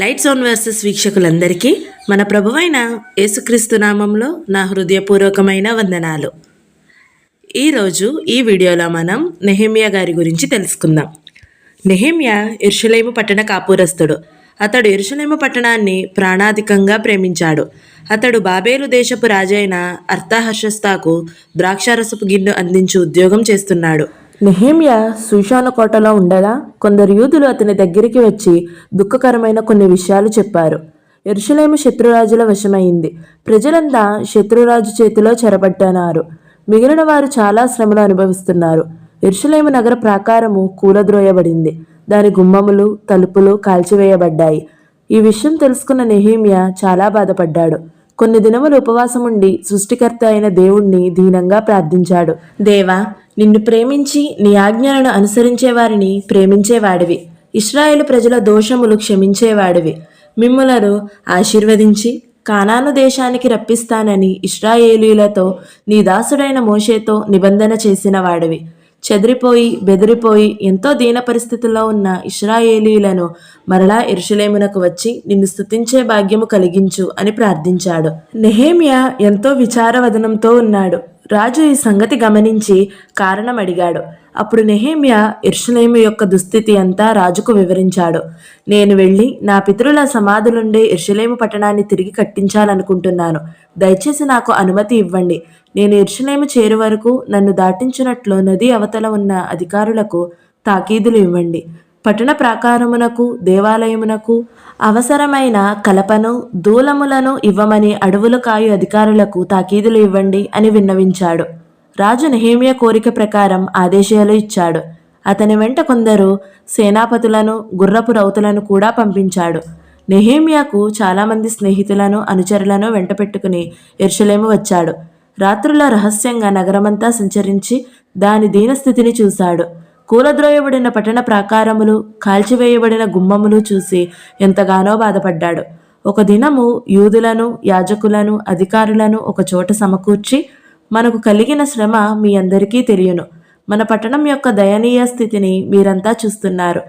Lights on versus వీక్షకులందరికీ మన ప్రభువైన యేసుక్రీస్తు నామంలో నా హృదయపూర్వకమైన వందనాలు. ఈరోజు ఈ వీడియోలో మనం నెహెమియా గారి గురించి తెలుసుకుందాం. నెహిమియా ఇర్షులేము పట్టణ కాపురస్తుడు. అతడు ఇర్షులేము పట్టణాన్ని ప్రాణాధికంగా ప్రేమించాడు. అతడు బాబేలు దేశపు రాజైన అర్థహర్షస్తాకు ద్రాక్షారసపు గిన్నె అందించి ఉద్యోగం చేస్తున్నాడు. నెహేమియా సుషాన కోటలో ఉండగా కొందరు యూదులు అతని దగ్గరికి వచ్చి దుఃఖకరమైన కొన్ని విషయాలు చెప్పారు. ఎరుషలేము శత్రురాజుల వశమైంది. ప్రజలంతా శత్రురాజు చేతిలో చెరబట్టన్నారు మిగిలిన వారు చాలా శ్రమలు అనుభవిస్తున్నారు. ఎరుషలేము నగర ప్రాకారము కూలద్రోయబడింది. దాని గుమ్మములు తలుపులు కాల్చివేయబడ్డాయి. ఈ విషయం తెలుసుకున్న నెహేమియా చాలా బాధపడ్డాడు. కొన్ని దినములు ఉపవాసం ఉండి సృష్టికర్త అయిన దేవుణ్ణి దీనంగా ప్రార్థించాడు. దేవా నిన్ను ప్రేమించి నీ ఆజ్ఞలను అనుసరించే వారిని ప్రేమించేవాడివి. ఇస్రాయేలు ప్రజల దోషములు క్షమించేవాడివి. మిమ్ములను ఆశీర్వదించి కానాను దేశానికి రప్పిస్తానని ఇస్రాయేలీలతో నీ దాసుడైన మోషేతో నిబంధన చేసిన వాడివి. చెదిరిపోయి బెదిరిపోయి ఎంతో దీన పరిస్థితుల్లో ఉన్న ఇస్రాయేలీలను మరలా ఎరుషులేమునకు వచ్చి నిన్ను స్థుతించే భాగ్యము కలిగించు అని ప్రార్థించాడు. నెహేమియా ఎంతో విచారవదనంతో ఉన్నాడు. రాజు ఈ సంగతి గమనించి కారణం అడిగాడు అప్పుడు నెహేమియా ఇర్షలేము యొక్క దుస్థితి అంతా రాజుకు వివరించాడు. నేను వెళ్ళి నా పితరుల సమాధులుండే ఇర్షలేము పట్టణాన్ని తిరిగి కట్టించాలనుకుంటున్నాను. దయచేసి నాకు అనుమతి ఇవ్వండి. నేను ఇర్షలేము చేరు వరకు నన్ను దాటించినట్లు నది అవతల ఉన్న అధికారులకు తాకీదులు ఇవ్వండి. పట్టణ ప్రాకారమునకు దేవాలయమునకు అవసరమైన కలపను దూలములను ఇవ్వమని అడవులు కాయు అధికారులకు తాకీదులు ఇవ్వండి అని విన్నవించాడు. రాజు నెహేమియా కోరిక ప్రకారం ఆదేశాలు ఇచ్చాడు. అతని వెంట కొందరు సేనాపతులను గుర్రపు రౌతులను కూడా పంపించాడు. నెహేమియాకు చాలామంది స్నేహితులను అనుచరులను వెంట పెట్టుకుని ఎర్షలేము వచ్చాడు. రాత్రుల రహస్యంగా నగరమంతా సంచరించి దాని దీనస్థితిని చూశాడు. కూలద్రోయబడిన పట్టణ ప్రాకారములు కాల్చివేయబడిన గుమ్మములు చూసి ఎంతగానో బాధపడ్డాడు. ఒక దినము యూదులను యాజకులను అధికారులను ఒక చోట సమకూర్చి మనకు కలిగిన శ్రమ మీ అందరికీ తెలియను. మన పట్టణం యొక్క దయనీయ స్థితిని మీరంతా చూస్తున్నారు.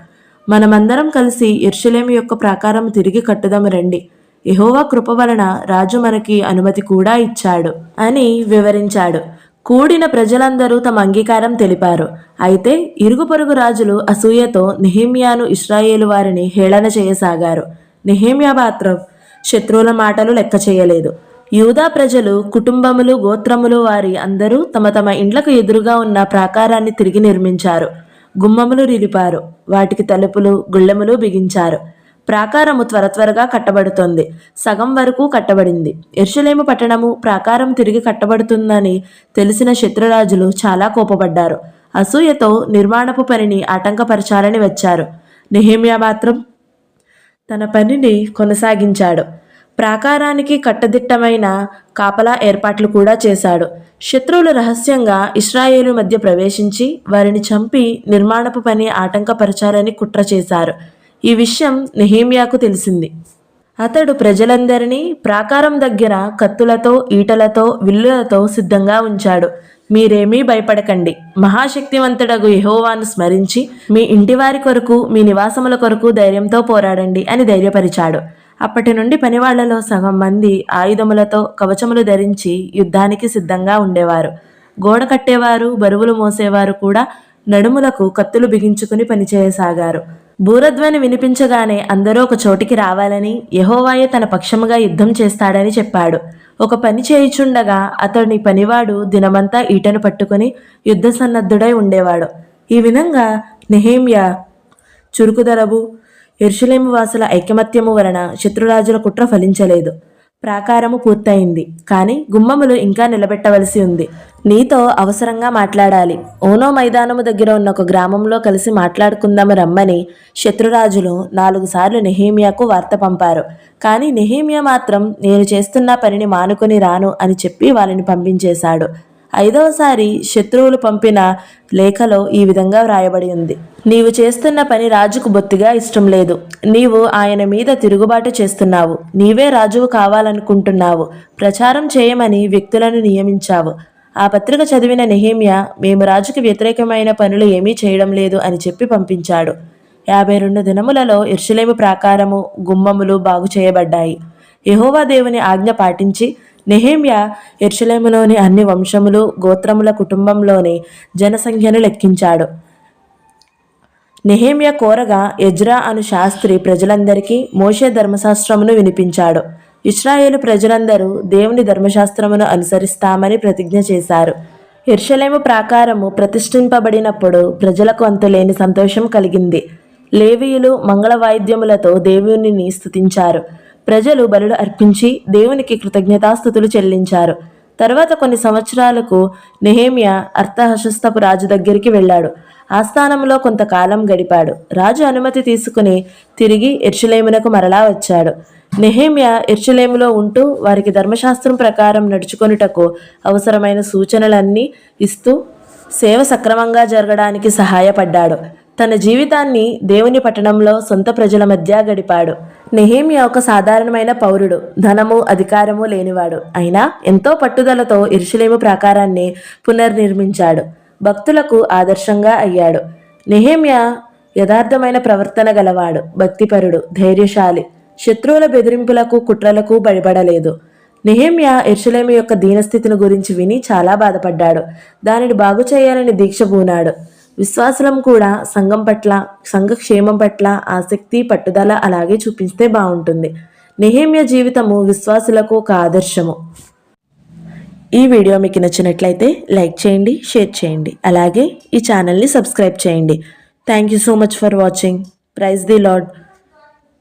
మనమందరం కలిసి ఇర్షలేము యొక్క ప్రాకారం తిరిగి కట్టుదాము రండి. ఎహోవా కృప వలన రాజు మనకి అనుమతి కూడా ఇచ్చాడు అని వివరించాడు. కూడిన ప్రజలందరూ తమ అంగీకారం తెలిపారు. అయితే ఇరుగు పొరుగు రాజులు అసూయతో నెహేమియాను ఇస్రాయేలు వారిని హేళన చేయసాగారు. నెహేమియా మాత్రం శత్రువుల మాటలు లెక్క చేయలేదు. యూదా ప్రజలు కుటుంబములు గోత్రములు వారి అందరూ తమ తమ ఇండ్లకు ఎదురుగా ఉన్న ప్రాకారాన్ని తిరిగి నిర్మించారు. గుమ్మములు రిలిపారు వాటికి తలుపులు గుళ్ళెములు బిగించారు. ప్రాకారము త్వర త్వరగా కట్టబడుతోంది. సగం వరకు కట్టబడింది. ఎర్షలేము పట్టణము ప్రాకారం తిరిగి కట్టబడుతుందని తెలిసిన శత్రురాజులు చాలా కోపపడ్డారు. అసూయతో నిర్మాణపు పనిని ఆటంకపరచాలని వచ్చారు. నెహేమియా మాత్రం తన పనిని కొనసాగించాడు. ప్రాకారానికి కట్టదిట్టమైన కాపలా ఏర్పాట్లు కూడా చేశాడు. శత్రువులు రహస్యంగా ఇస్రాయేలు మధ్య ప్రవేశించి వారిని చంపి నిర్మాణపు పని ఆటంకపరచాలని కుట్ర చేశారు. ఈ విషయం నెహేమియాకు తెలిసింది. అతడు ప్రజలందరినీ ప్రాకారం దగ్గర కత్తులతో ఈటలతో విల్లులతో సిద్ధంగా ఉంచాడు. మీరేమీ భయపడకండి. మహాశక్తివంతుడగు యహోవాను స్మరించి మీ ఇంటివారి కొరకు మీ నివాసముల కొరకు ధైర్యంతో పోరాడండి అని ధైర్యపరిచాడు. అప్పటి నుండి పనివాళ్ళలో సగం మంది ఆయుధములతో కవచములు ధరించి యుద్ధానికి సిద్ధంగా ఉండేవారు. గోడ కట్టేవారు బరువులు మోసేవారు కూడా నడుములకు కత్తులు బిగించుకుని పనిచేయసాగారు. బూరధ్వని వినిపించగానే అందరూ ఒక చోటికి రావాలని యహోవాయే తన పక్షముగా యుద్ధం చేస్తాడని చెప్పాడు. ఒక పని చేయుచుండగా అతడిని పనివాడు దినమంతా ఈటను పట్టుకుని యుద్ధ సన్నద్ధుడై ఉండేవాడు. ఈ విధంగా నెహేమియా చురుకుదరబు ఎర్షలేము వాసుల ఐకమత్యము వలన శత్రురాజుల కుట్ర ఫలించలేదు. ప్రాకారము పూర్తయింది. కానీ గుమ్మములు ఇంకా నిలబెట్టవలసి ఉంది. నీతో అవసరంగా మాట్లాడాలి. ఓనో మైదానము దగ్గర ఉన్న ఒక గ్రామంలో కలిసి మాట్లాడుకుందాము రమ్మని శత్రురాజులు నాలుగు సార్లు నెహేమియాకు వార్త పంపారు. కానీ నెహేమియా మాత్రం నేను చేస్తున్న పనిని మానుకొని రాను అని చెప్పి వాళ్ళని పంపించేశాడు. ఐదవసారి శత్రువులు పంపిన లేఖలో ఈ విధంగా వ్రాయబడి ఉంది. నీవు చేస్తున్న పని రాజుకు బొత్తిగా ఇష్టం లేదు. నీవు ఆయన మీద తిరుగుబాటు చేస్తున్నావు. నీవే రాజువు కావాలనుకుంటున్నావు. ప్రచారం చేయమని వ్యక్తులను నియమించావు. ఆ పత్రిక చదివిన నెహేమియా మేము రాజుకి వ్యతిరేకమైన పనులు ఏమీ చేయడం లేదు అని చెప్పి పంపించాడు. యాభై రెండు దినములలో ఎర్షలేము ప్రాకారము గుమ్మములు బాగు చేయబడ్డాయి. యహోవా దేవుని ఆజ్ఞ పాటించి నెహేమ్య ఎర్షలేములోని అన్ని వంశములు గోత్రముల కుటుంబంలోని జనసంఖ్యను లెక్కించాడు. నెహేమియా కోరగా ఎజ్రా అను శాస్త్రి ప్రజలందరికీ మోషే ధర్మశాస్త్రమును వినిపించాడు. ఇస్రాయేలు ప్రజలందరూ దేవుని ధర్మశాస్త్రమును అనుసరిస్తామని ప్రతిజ్ఞ చేశారు. ఎర్షలేము ప్రాకారము ప్రతిష్ఠింపబడినప్పుడు ప్రజలకు అంతులేని సంతోషం కలిగింది. లేవీయులు మంగళ వాయిద్యములతో దేవునిని స్థుతించారు ప్రజలు బలులు అర్పించి దేవునికి కృతజ్ఞతాస్థుతులు చెల్లించారు. తర్వాత కొన్ని సంవత్సరాలకు నెహేమియా అర్థహశస్తపు రాజు దగ్గరికి వెళ్ళాడు. ఆస్థానంలో కొంతకాలం గడిపాడు. రాజు అనుమతి తీసుకుని తిరిగి ఎర్చులేమునకు మరలా వచ్చాడు. నెహేమియా ఎర్చులేములో ఉంటూ వారికి ధర్మశాస్త్రం ప్రకారం నడుచుకొనుటకు అవసరమైన సూచనలన్నీ ఇస్తూ సేవ సక్రమంగా జరగడానికి సహాయపడ్డాడు. తన జీవితాన్ని దేవుని పట్టణంలో సొంత ప్రజల మధ్య గడిపాడు. నెహేమియా ఒక సాధారణమైన పౌరుడు. ధనము అధికారము లేనివాడు. అయినా ఎంతో పట్టుదలతో ఇరుషులేము ప్రాకారాన్ని పునర్నిర్మించాడు. భక్తులకు ఆదర్శంగా అయ్యాడు. నెహేమియా యథార్థమైన ప్రవర్తన గలవాడు భక్తిపరుడు ధైర్యశాలి. శత్రువుల బెదిరింపులకు కుట్రలకు భయపడలేదు. నెహేమియా ఎర్షలేమి యొక్క దీనస్థితిని గురించి విని చాలా బాధపడ్డాడు. దానిని బాగు చేయాలని దీక్ష పూనాడు. విశ్వాసులం కూడా సంఘం పట్ల సంఘక్షేమం పట్ల ఆసక్తి పట్టుదల అలాగే చూపిస్తే బాగుంటుంది. నిహేమ్య జీవితము విశ్వాసులకు ఒక ఆదర్శము. ఈ వీడియో మీకు నచ్చినట్లయితే లైక్ చేయండి షేర్ చేయండి. అలాగే ఈ ఛానల్ని సబ్స్క్రైబ్ చేయండి. Thank you so much for watching praise the Lord